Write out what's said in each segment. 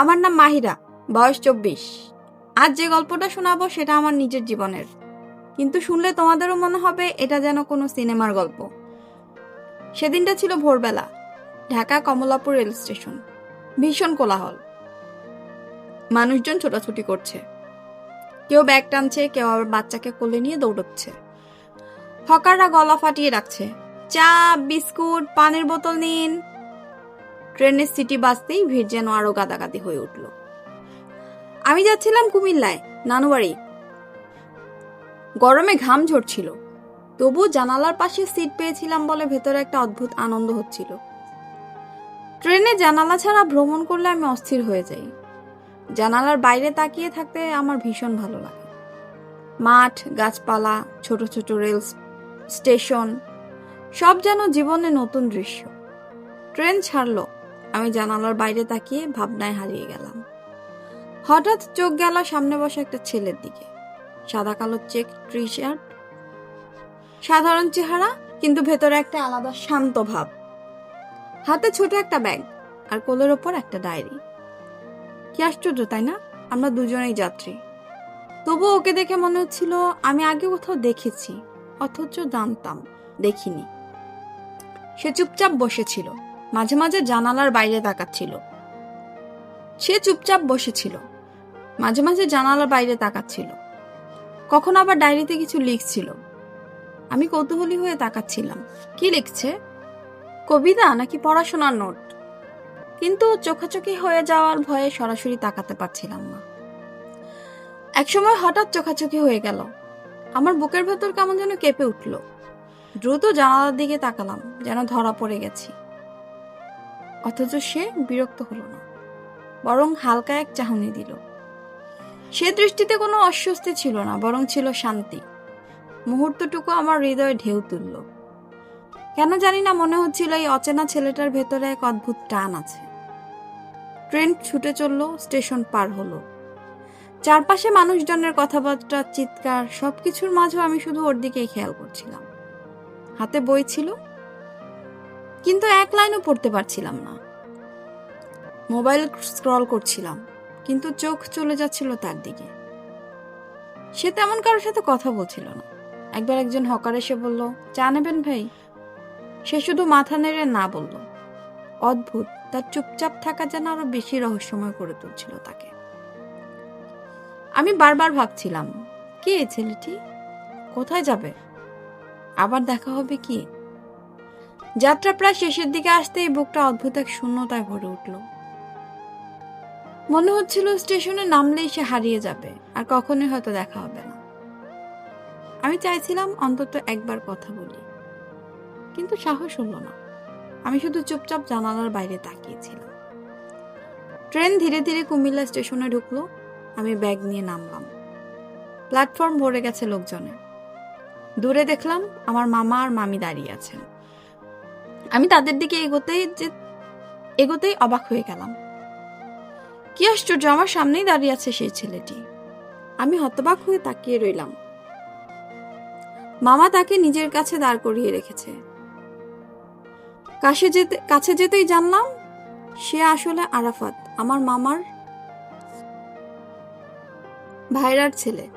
আমার নাম মাহিরা, বয়স চব্বিশ। আজ যে গল্পটা শোনাবো সেটা আমার নিজের জীবনের। কিন্তু শুনলে তোমাদেরও মনে হবে এটা যেন কোনো সিনেমার গল্প। সেদিনটা ছিল ভোরবেলা, ঢাকা কমলাপুর রেল স্টেশন। ভীষণ কোলাহল। মানুষজন ছোটাছুটি করছে। কেউ ব্যাগ টানছে, কেউ আবার বাচ্চাকে কোলে নিয়ে দৌড়চ্ছে। হকাররা গলা ফাটিয়ে রাখছে, চা, বিস্কুট, পানির বোতল নিন। ট্রেনের সিটি বাসতেই ভিড় যেন আরও গাদাগাদি হয়ে উঠল। আমি যাচ্ছিলাম কুমিল্লায়। নানুবাড়ি গরমে ঘাম ঝরছিল। তবু জানালার পাশে সিট পেয়েছিলাম বলে ভেতরে একটা অদ্ভুত আনন্দ হচ্ছিল। ট্রেনে জানালা ছাড়া ভ্রমণ করলে আমি অস্থির হয়ে যাই। জানালার বাইরে তাকিয়ে থাকতে আমার ভীষণ ভালো লাগে। মাঠ, গাছপালা, ছোট ছোট রেল স্টেশন, সব যেন জীবনে নতুন দৃশ্য। ট্রেন ছাড়লো। আমি জানালার বাইরে তাকিয়ে ভাবনায় হারিয়ে গেলাম। হঠাৎ চোখ গেল সামনে বসা একটা ছেলের দিকে। সাদা কালো চেক টি শার্ট সাধারণ চেহারা, কিন্তু ভেতরে একটা আলাদা শান্ত ভাব। হাতে ছোট একটা ব্যাগ আর কোলের ওপর একটা ডায়েরি। কি আশ্চর্য, তাই না? আমরা দুজনেই যাত্রী। তবু ওকে দেখে মনে হচ্ছিল, আমি আগে কোথাও দেখেছি, অথচ জানতাম, দেখিনি। সে চুপচাপ বসেছিল। মাঝে মাঝে জানালার বাইরে তাকাচ্ছিল। সে চুপচাপ বসেছিল। মাঝে মাঝে জানালার বাইরে তাকাচ্ছিল। কখন আবার ডায়েরিতে কিছু লিখছিল। আমি কৌতূহলী হয়ে তাকাচ্ছিলাম। কি লিখছে? কবিতা নাকি পড়াশোনার নোট? কিন্তু চোখাচোখি হয়ে যাওয়ার ভয়ে সরাসরি তাকাতে পারছিলাম না। একসময় হঠাৎ চোখাচোখি হয়ে গেল। আমার বুকের ভেতর কেমন যেন কেঁপে উঠল। দ্রুত জানালার দিকে তাকালাম, যেন ধরা পড়ে গেছি। অথচ সে বিরক্ত হলো না, বরং হালকা এক চাহনি দিল। সে দৃষ্টিতে কোনো অস্বস্তি ছিল না, বরং ছিল শান্তি। মুহূর্তটুকু আমার হৃদয়ে ঢেউ তুলল। কেন জানি না মনে হচ্ছিল এই অচেনা ছেলেটার ভেতরে এক অদ্ভুত টান আছে। ট্রেন ছুটে চলল, স্টেশন পার হলো। চারপাশে মানুষজনের কথাবার্তা, চিৎকার, সবকিছুর মাঝেও আমি শুধু ওর দিকেই খেয়াল করছিলাম। হাতে বই ছিল কিন্তু এক লাইনও পড়তে পারছিলাম না। মোবাইল স্ক্রল করছিলাম, কিন্তু চোখ চলে যাচ্ছিল তার দিকে। সে তেমন কারোর সাথে কথা বলছিল না। একবার একজন হকার এসে বলল, চা নেবেন ভাই? সে শুধু মাথা নেড়ে না বলল। অদ্ভুত, তার চুপচাপ থাকা যেন আরও বেশি রহস্যময় করে তুলছিল তাকে। আমি বারবার ভাবছিলাম, কে ছেলেটি? কোথায় যাবে? আবার দেখা হবে কি? যাত্রা প্রায় শেষের দিকে আসতেই বুকটা অদ্ভুত এক শূন্যতায় ভরে উঠল। মনে হচ্ছিল স্টেশনে নামলেই সে হারিয়ে যাবে, আর কখনোই হয়তো দেখা হবে না। আমি চাইছিলাম অন্তত একবার কথা বলি, কিন্তু সাহস হলো না। আমি শুধু চুপচাপ জানালার বাইরে তাকিয়েছিলাম। ট্রেন ধীরে ধীরে কুমিল্লা স্টেশনে ঢুকলো, আমি ব্যাগ নিয়ে নামলাম। প্ল্যাটফর্ম ভরে গেছে লোকজনে দূরে দেখলাম আমার মামা আর মামি দাঁড়িয়ে আছেন। আমি তাদের দিকে এগোতেই যে, এগোতেই অবাক হয়ে গেলাম। কি আশ্চর্য, আমার সামনেই দাঁড়িয়ে আছে সেই ছেলেটি। আমি হতবাক হয়ে তাকিয়ে রইলাম। মামা তাকে নিজের কাছে দাঁড় করিয়ে রেখেছে। কাছে যেতে, কাছে যেতেই জানলাম, সে আসলে আরাফাত, আমার মামার ভাইরার ছেলে।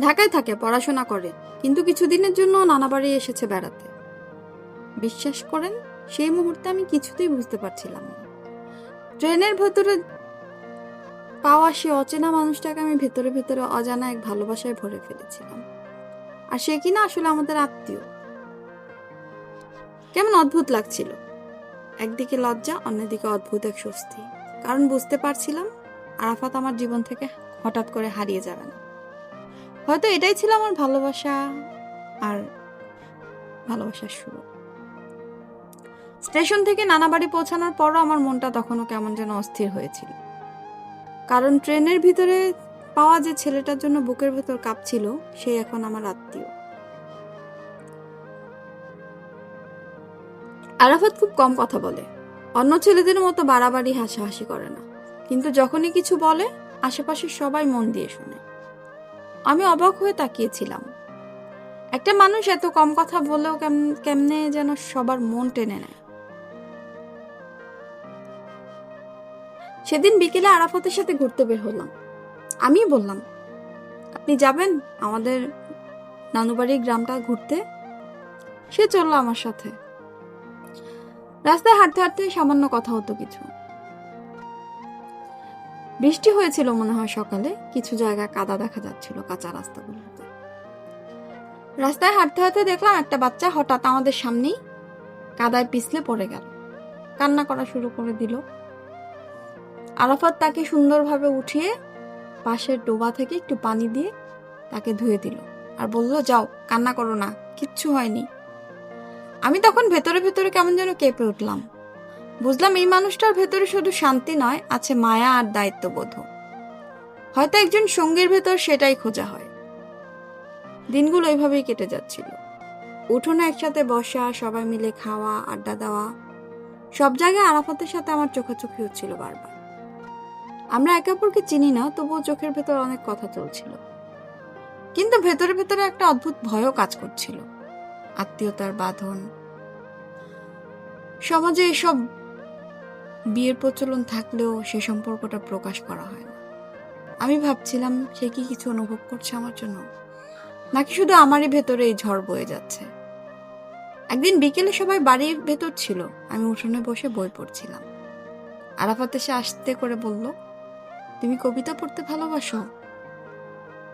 ঢাকায় থাকে, পড়াশোনা করে, কিন্তু কিছুদিনের জন্য নানা বাড়ি এসেছে বেড়াতে। বিশ্বাস করেন, সেই মুহূর্তে আমি কিছুতেই বুঝতে পারছিলাম না। ট্রেনের ভেতরে পাওয়া সে অচেনা মানুষটাকে আমি ভেতরে ভেতরে অজানা এক ভালোবাসায় ভরে ফেলেছিলাম। আর সে কিনা আসলে আমাদের আত্মীয়। কেমন অদ্ভুত লাগছিল। একদিকে লজ্জা, অন্যদিকে অদ্ভুত এক স্বস্তি। কারণ বুঝতে পারছিলাম, আরাফাত আমার জীবন থেকে হঠাৎ করে হারিয়ে যাবে না। হয়তো এটাই ছিল আমার ভালোবাসা আর ভালোবাসার শুরু স্টেশন থেকে নানা বাড়ি পৌঁছানোর পরও আমার মনটা তখনও কেমন যেন অস্থির হয়েছিল। কারণ ট্রেনের ভিতরে পাওয়া যে ছেলেটার জন্য বুকের ভেতর কাঁপছিল, সে এখন আমার আত্মীয়। আরাফাত খুব কম কথা বলে। অন্য ছেলেদের মতো বাড়াবাড়ি, হাসাহাসি করে না। কিন্তু যখনই কিছু বলে, আশেপাশের সবাই মন দিয়ে শোনে। আমি অবাক হয়ে তাকিয়েছিলাম। একটা মানুষ এত কম কথা বলেও কেম- কেমনে যেন সবার মন টেনে নেয়। সেদিন বিকেলে আরাফাতের সাথে ঘুরতে বের হলাম। আমি বললাম, আপনি যাবেন আমাদের নানুবাড়ির গ্রামটা ঘুরতে? সে চলল আমার সাথে। রাস্তায় হাঁটতে হাঁটতে সামান্য কথা হতো কিছু। বৃষ্টি হয়েছিল মনে হয় সকালে, কিছু জায়গা কাদা দেখা যাচ্ছিল কাঁচা রাস্তাগুলোতে। রাস্তায় হাঁটতে হাঁটতে দেখলাম একটা বাচ্চা হঠাৎ আমাদের সামনেই কাদায় পিছলে পড়ে গেল। কান্না করা শুরু করে দিল। আরাফাত তাকে সুন্দরভাবে উঠিয়ে পাশের ডোবা থেকে একটু পানি দিয়ে তাকে ধুয়ে দিল আর বলল, যাও, কান্না করো না, কিচ্ছু হয়নি। আমি তখন ভেতরে ভেতরে কেমন যেন কেঁপে উঠলাম। বুঝলাম এই মানুষটার ভেতরে শুধু শান্তি নয়, আছে মায়া আর দায়িত্ববোধ। হয়তো একজন সঙ্গীর ভেতর সেটাই খোঁজা হয়। দিনগুলো ওইভাবেই কেটে যাচ্ছিল। উঠোনে একসাথে বসা, সবাই মিলে খাওয়া, আড্ডা দেওয়া। সব জায়গায় আরাফাতের সাথে আমার চোখাচোখি হচ্ছিল বারবার। আমরা একে অপরকে চিনি না, তবুও চোখের ভেতর অনেক কথা চলছিল। কিন্তু ভেতরে ভেতরে একটা অদ্ভুত ভয়ও কাজ করছিল। আত্মীয়তার বাঁধন, সমাজে এসব বিয়ের প্রচলন থাকলেও সে সম্পর্কটা প্রকাশ করা হয় না। আমি ভাবছিলাম, সে কি কিছু অনুভব করছে আমার জন্য? নাকি শুধু আমারই ভেতরে এই ঝড় বয়ে যাচ্ছে? একদিন বিকেলে সবাই বাড়ির ভেতর ছিল। আমি উঠোনে বসে বই পড়ছিলাম। আরাফাত এসে আসতে করে বলল তুমি কবিতা পড়তে ভালোবাসো?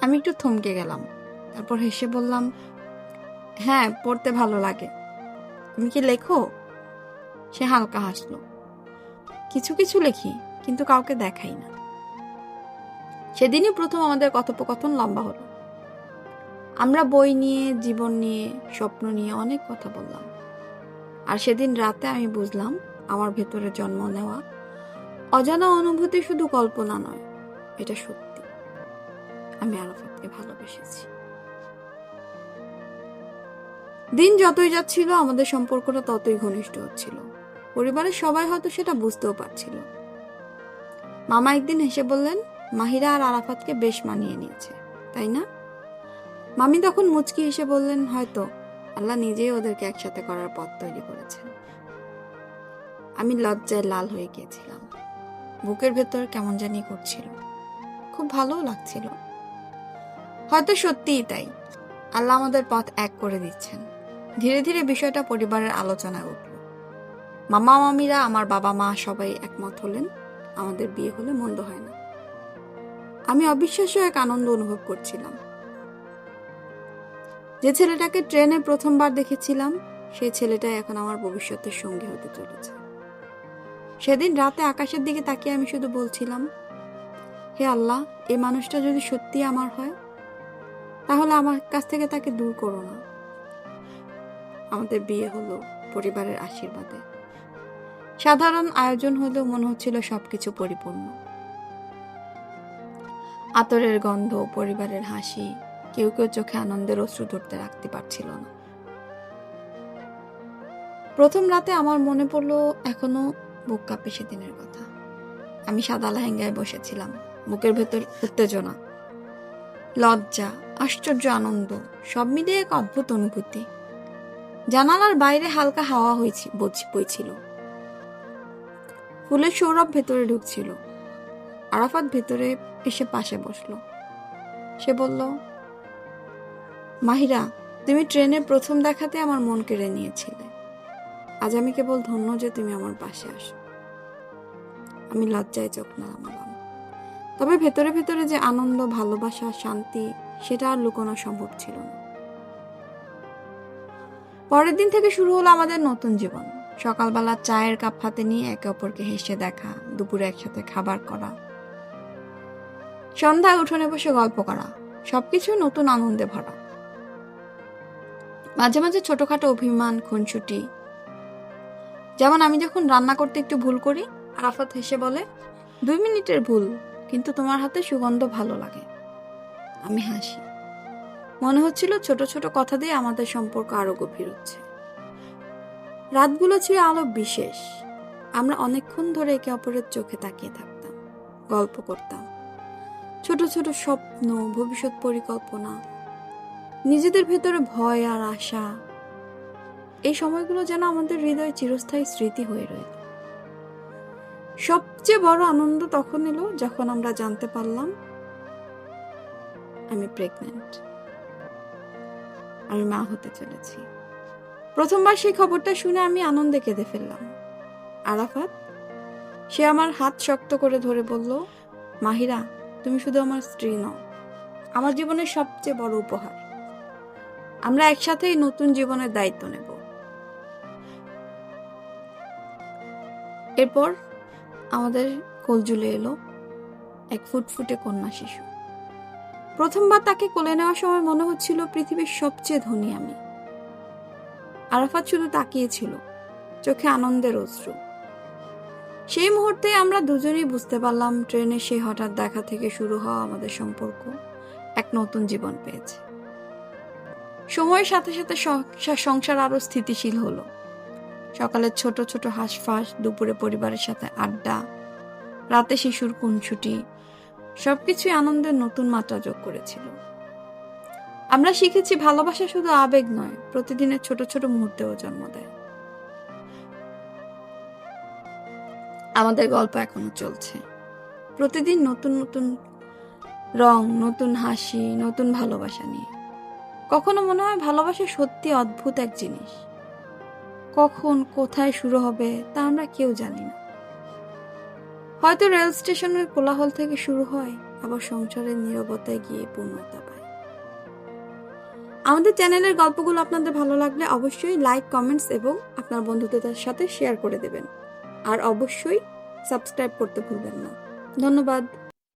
আমি একটু থমকে গেলাম। তারপর হেসে বললাম হ্যাঁ পড়তে ভালো লাগে। তুমি কি লেখো? সে হালকা হাসলো। কিছু কিছু লেখি, কিন্তু কাউকে দেখাই না। সেদিনই প্রথম আমাদের কথোপকথন লম্বা হলো। আমরা বই নিয়ে, জীবন নিয়ে, স্বপ্ন নিয়ে অনেক কথা বললাম। আর সেদিন রাতে আমি বুঝলাম, আমার ভেতরে জন্ম নেওয়া অজানা অনুভূতি শুধু কল্পনা নয়, এটা সত্যি। আমি আরাফাতকে ভালোবেসেছি। দিন যতই যাচ্ছিল, আমাদের সম্পর্কটা ততই ঘনিষ্ঠ হচ্ছিল। পরিবারের সবাই হয়তো সেটা বুঝতেও পারছিল। মামা একদিন হেসে বললেন, মাহিরা আর আরাফাতকে বেশ মানিয়ে নিয়েছে, তাই না? মামি তখন মুচকি হেসে বললেন, হয়তো, আল্লাহ নিজেই ওদেরকে একসাথে করার পথ তৈরি করেছেন। আমি লজ্জায় লাল হয়ে গিয়েছিলাম। বুকের ভেতর কেমন জানি করছিল। খুব ভালোও লাগছিল। হয়তো সত্যিই তাই। আল্লাহ আমাদের পথ এক করে দিচ্ছেন। ধীরে ধীরে বিষয়টা পরিবারের আলোচনায় উঠল। মামা, মামিরা, আমার বাবা, মা সবাই একমত হলেন, আমাদের বিয়ে হলে মন্দ হয় না। আমি অবিশ্বাস্য এক আনন্দ অনুভব করছিলাম। যে ছেলেটাকে ট্রেনে প্রথমবার দেখেছিলাম, সেই ছেলেটাই এখন আমার ভবিষ্যতের সঙ্গী হতে চলেছে। সেদিন রাতে আকাশের দিকে তাকিয়ে আমি শুধু বলছিলাম, হে আল্লাহ, এ মানুষটা যদি সত্যি আমার হয়, তাহলে আমার কাছ থেকে তাকে দূর করো না। আমাদের বিয়ে হলো পরিবারের আশীর্বাদে। সাধারণ আয়োজন হলেও মনে হচ্ছিল সবকিছু পরিপূর্ণ। আতরের গন্ধ, পরিবারের হাসি, কেউ কেউ চোখে আনন্দের অশ্রু ধরতে রাখতে পারছিল না। প্রথম রাতে আমার মনে পড়ল এখনও বুক কাঁপে সেদিনের কথা। আমি সাদা লেহেঙ্গায় বসেছিলাম। বুকের ভেতর উত্তেজনা, লজ্জা, আশ্চর্য আনন্দ, সব মিলিয়ে এক অদ্ভুত অনুভূতি। জানালার বাইরে হালকা হাওয়া হয়েছি বইছিল। ফুলের সৌরভ ভেতরে ঢুকছিল। আরাফাত ভেতরে এসে পাশে বসল। সে বলল, মাহিরা, তুমি ট্রেনে প্রথম দেখাতে আমার মন কেড়ে নিয়েছিলে। আজ আমি কেবল ধন্য যে তুমি আমার পাশে আসো। আমি লজ্জায় চোখ নামালাম তবে ভেতরে ভেতরে যে আনন্দ, ভালোবাসা, শান্তি, সেটা আর লুকোনো সম্ভব ছিল না। পরের দিন থেকে শুরু হলো আমাদের নতুন জীবন। সকালবেলা চায়ের কাপ হাতে নিয়ে একে অপরকে হেসে দেখা, দুপুরে একসাথে খাবার করা। সন্ধ্যায় উঠোনে বসে গল্প করা, সবকিছু নতুন আনন্দে ভরা। মাঝে মাঝে ছোটখাটো অভিমান, খুনসুটি। যেমন আমি যখন রান্না করতে একটু ভুল করি আরাফাত হেসে বলে, দুই মিনিটের ভুল, কিন্তু তোমার হাতে সুগন্ধ ভালো লাগে। আমি হাসি। মনে হচ্ছিল ছোট ছোট কথা দিয়ে আমাদের সম্পর্ক আরও গভীর হচ্ছে। রাতগুলো ছিল আলো বিশেষ। আমরা অনেকক্ষণ ধরে একে অপরের চোখে তাকিয়ে থাকতাম, গল্প করতাম। ছোট ছোট স্বপ্ন, ভবিষ্যৎ পরিকল্পনা, নিজেদের ভেতরে ভয় আর আশা। এই সময়গুলো যেন আমাদের হৃদয়ে চিরস্থায়ী স্মৃতি হয়ে সব সবচেয়ে বড় আনন্দ তখন এলো যখন আমরা জানতে পারলাম আমি প্রেগনেন্ট আমি মা হতে চলেছি। প্রথমবার সেই খবরটা শুনে আমি আনন্দে কেঁদে ফেললাম। আরাফাত, সে আমার হাত শক্ত করে ধরে বলল, মাহিরা, তুমি শুধু আমার স্ত্রী নও, আমার জীবনের সবচেয়ে বড় উপহার। আমরা একসাথেই নতুন জীবনের দায়িত্ব নেব। এরপর আমাদের কোলজুলে এলো, এক ফুটফুটে কন্যা শিশু। প্রথমবার তাকে কোলে নেওয়ার সময় মনে হচ্ছিল পৃথিবীর সবচেয়ে ধনী আমি। আরাফাত শুধু তাকিয়েছিল, চোখে আনন্দের অশ্রু। সেই মুহূর্তে আমরা দুজনেই বুঝতে পারলাম ট্রেনে সেই হঠাৎ দেখা থেকে শুরু হওয়া আমাদের সম্পর্ক এক নতুন জীবন পেয়েছে। সময়ের সাথে সাথে সংসার- সংসার আরও স্থিতিশীল হলো। সকালের ছোট ছোট হাঁসফাঁস, দুপুরে পরিবারের সাথে আড্ডা, রাতে শিশুর খুনছুটি সবকিছুই আনন্দের নতুন মাত্রা যোগ করেছিল। আমরা শিখেছি ভালোবাসা শুধু আবেগ নয়, প্রতিদিনের ছোট ছোট মুহূর্তেও জন্ম দেয়। আমাদের গল্প এখনও চলছে। প্রতিদিন নতুন নতুন রং, নতুন হাসি, নতুন ভালোবাসা নিয়ে। কখনো মনে হয় ভালোবাসা সত্যি অদ্ভুত এক জিনিস। কখন কোথায় শুরু হবে তা আমরা কেউ জানি না। হয়তো রেল স্টেশনের কোলাহল থেকে শুরু হয়, আবার সংসারের নীরবতায় গিয়ে পূর্ণতা পায়। আমাদের চ্যানেলের গল্পগুলো আপনাদের ভালো লাগলে অবশ্যই লাইক, কমেন্টস এবং আপনার বন্ধুদের সাথে শেয়ার করে দেবেন। আর অবশ্যই সাবস্ক্রাইব করতে ভুলবেন না। ধন্যবাদ।